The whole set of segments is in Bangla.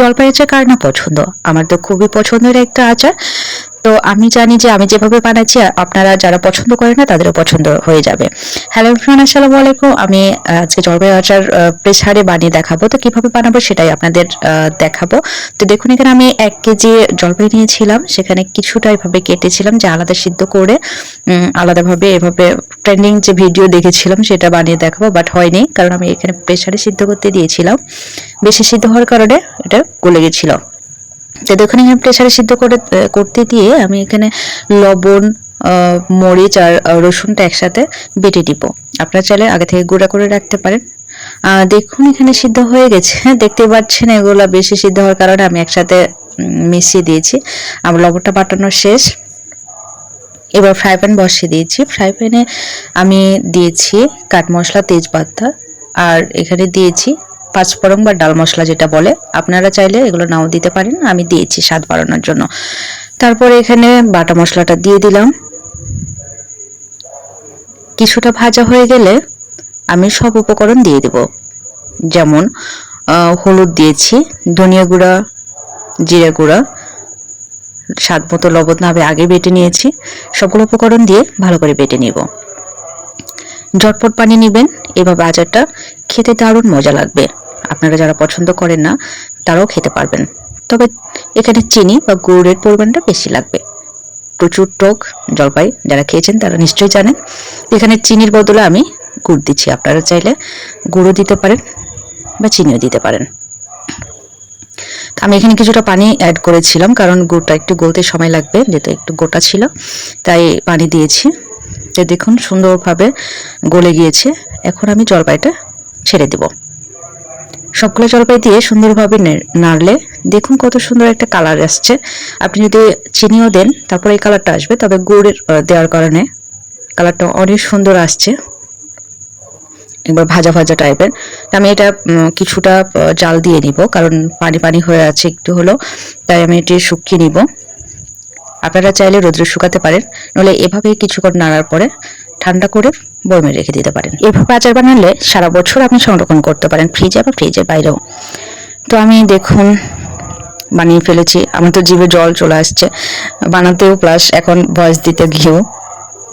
জলপাই আচার কার না পছন্দ? আমার তো খুবই পছন্দের একটা আচার। তো আমি জানি যে আমি যেভাবে বানাচ্ছি, আপনারা যারা পছন্দ করেন না, তাদেরও পছন্দ হয়ে যাবে। হ্যালো ফ্রেন্ড আসসালামু আলাইকুম। আমি আজকে জলপাই আচার প্রেসারে বানিয়ে দেখাবো। তো কীভাবে বানাবো সেটাই আপনাদের দেখাবো। তো দেখুন, এখানে আমি এক কেজি জলপাই নিয়েছিলাম। সেখানে কিছুটা এভাবে কেটেছিলাম যে আলাদা সিদ্ধ করে আলাদাভাবে এভাবে ট্রেন্ডিং যে ভিডিও দেখেছিলাম সেটা বানিয়ে দেখাবো বাট হয়নি, কারণ আমি এখানে প্রেসারে সিদ্ধ করতে দিয়েছিলাম। বেশি সিদ্ধ হওয়ার কারণে এটা গলে গেছিল। তো দেখুন এখানে প্রেশারে সিদ্ধ করে করতে দিয়ে আমি এখানে লবণ মরিচ আর রসুনটা একসাথে বেটে দিব। আপনারা চাইলে আগে থেকে গুঁড়া করে রাখতে পারেন। দেখুন এখানে সিদ্ধ হয়ে গেছে। হ্যাঁ দেখতে পাচ্ছেন এগুলো বেশি সিদ্ধ হওয়ার কারণে আমি একসাথে মিশিয়ে দিয়েছি। আমার লবণটা বাটানো শেষ। এবার ফ্রাই প্যান বসিয়ে দিয়েছি। ফ্রাই প্যানে আমি দিয়েছি কাঠ মশলা, তেজপাতা। আর এখানে দিয়েছি পাঁচফোড়ন বা ডাল মশলা যেটা বলে, আপনারা চাইলে এগুলো নাও দিতে পারেন, আমি দিয়েছি স্বাদ বাড়ানোর জন্য। তারপরে এখানে বাটা মশলাটা দিয়ে দিলাম। কিছুটা ভাজা হয়ে গেলে আমি সব উপকরণ দিয়ে দেব। যেমন হলুদ দিয়েছি, ধনিয়া গুঁড়া, জিরা গুঁড়া, স্বাদ মতো লবণ আমি আগে বেটে নিয়েছি সকল উপকরণ দিয়ে ভালো করে বেটে নিব। ঝটপট পানি নেবেন, এভাবে আচারটা খেতে দারুণ মজা লাগবে। আপনারা যারা পছন্দ করেন না, তারাও খেতে পারবেন। তবে এখানে চিনি বা গুড়ের পরিমাণটা বেশি লাগবে। প্রচুর টক জলপাই যারা খেয়েছেন, তারা নিশ্চয়ই জানেন। এখানে চিনির বদলে আমি গুড় দিচ্ছি। আপনারা চাইলে গুঁড়ো দিতে পারেন বা চিনিও দিতে পারেন। আমি এখানে কিছুটা পানি অ্যাড করেছিলাম, কারণ গুড়টা একটু গলতে সময় লাগবে, যেহেতু একটু গোটা ছিল। তাই পানি দিয়েছি। তো দেখুন, সুন্দরভাবে গলে গিয়েছে। এখন আমি জলপাইটা ছেড়ে দিব। সবগুলো জলপাই দিয়ে সুন্দরভাবে নাড়লে দেখুন কত সুন্দর একটা কালার আসছে। আপনি যদি চিনিও দেন, তারপরে এই কালারটা আসবে, তবে গুড়ের দেওয়ার কারণে কালারটা অনেক সুন্দর আসছে। একবার ভাজা ভাজা টাইপের আমি এটা কিছুটা জাল দিয়ে নিব, কারণ পানি পানি হয়ে আছে একটু হলো তাই আমি এটি শুকিয়ে নিব। আপনারা চাইলে রোদ্রে শুকাতে পারেন নলে এভাবে কিছুক্ষণ নাড়ার পরে ঠান্ডা করে বয়মে রেখে দিতে পারেন। এভাবে আচার বানালে সারা বছর আপনি সংরক্ষণ করতে পারেন ফ্রিজে বা ফ্রিজের বাইরেও। তো আমি দেখুন, বানিয়ে ফেলেছি। আমার তো জিভে জল চলে আসছে। বানাতেও প্লাস এখন ভয়েস দিতে গিয়েও।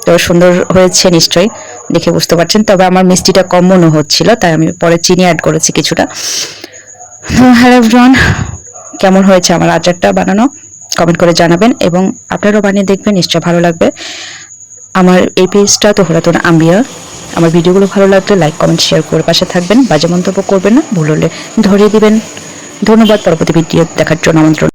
তো সুন্দর হয়েছে নিশ্চয়ই, দেখে বুঝতে পারছেন। তবে আমার মিষ্টিটা কম মনে হচ্ছিল, তাই আমি পরে চিনি অ্যাড করেছি কিছুটা। হ্যালো এভরিওয়ান কেমন হয়েছে আমার আচারটা বানানো? কমেন্ট করে জানাবেন এবং আপনারাও বানিয়ে দেখবেন নিশ্চয় ভালো লাগবে। আমার এই পেজটা তো হরাতন আম্বিয়া। আমার ভিডিওগুলো ভালো লাগলে লাইক, কমেন্ট, শেয়ার করে পাশে থাকবেন। বাজে মন্তব্য করবেন না, ভুল হলে ধরিয়ে দিবেন। ধন্যবাদ, পরবর্তী ভিডিও দেখার জন্য আমন্ত্রণ।